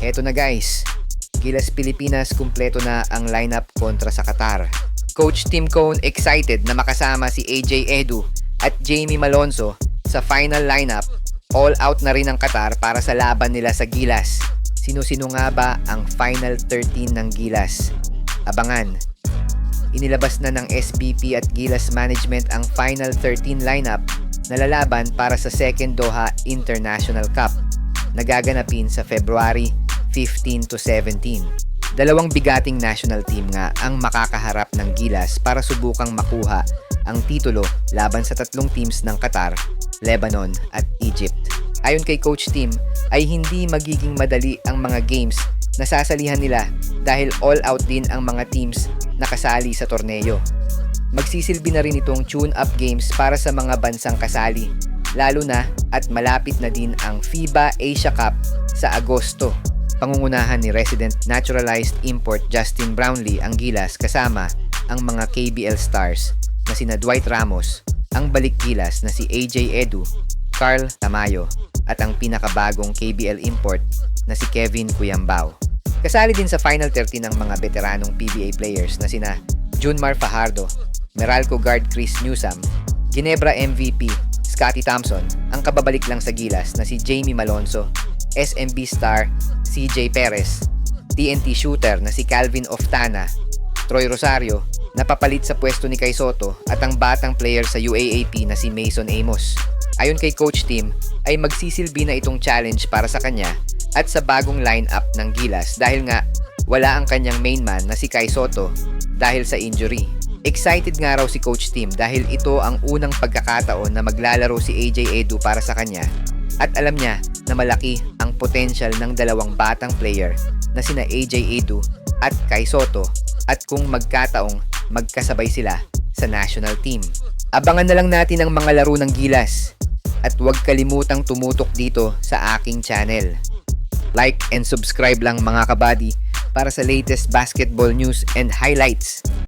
Eto na guys, Gilas Pilipinas kumpleto na ang lineup kontra sa Qatar. Coach Tim Cone excited na makasama si AJ Edu at Jamie Malonzo sa final lineup. All out na rin ang Qatar para sa laban nila sa Gilas. Sino-sino nga ba ang final 13 ng Gilas? Abangan. Inilabas na ng SBP at Gilas Management ang final 13 lineup na lalaban para sa second Doha International Cup na gaganapin sa February 15 to 17. Dalawang bigating national team nga ang makakaharap ng Gilas para subukang makuha ang titulo laban sa tatlong teams ng Qatar, Lebanon at Egypt. Ayon kay Coach Tim, ay hindi magiging madali ang mga games na sasalihan nila dahil all out din ang mga teams na kasali sa torneo. Magsisilbi na rin itong tune-up games para sa mga bansang kasali, lalo na at malapit na din ang FIBA Asia Cup sa Agosto. Pangungunahan ni resident naturalized import Justin Brownlee ang gilas kasama ang mga KBL stars na sina Dwight Ramos, ang balik gilas na si AJ Edu, Carl Tamayo, at ang pinakabagong KBL import na si Kevin Cuyambao. Kasali din sa Final 13 ng mga veteranong PBA players na sina Junmar Fajardo, Meralco guard Chris Newsam, Ginebra MVP Scotty Thompson, ang kababalik lang sa gilas na si Jamie Malonzo, SMB star CJ Perez, TNT shooter na si Calvin Oftana, Troy Rosario, napapalit sa pwesto ni Kai Soto at ang batang player sa UAAP na si Mason Amos. Ayon kay Coach Tim, ay magsisilbi na itong challenge para sa kanya at sa bagong lineup ng Gilas dahil nga wala ang kanyang main man na si Kai Soto dahil sa injury. Excited nga raw si Coach Tim dahil ito ang unang pagkakataon na maglalaro si AJ Edu para sa kanya at alam niya na malaki ang potential ng dalawang batang player na sina AJ Edu at Kai Soto at kung magkataong magkasabay sila sa national team. Abangan na lang natin ang mga laro ng Gilas at huwag kalimutang tumutok dito sa aking channel. Like and subscribe lang mga kabady para sa latest basketball news and highlights.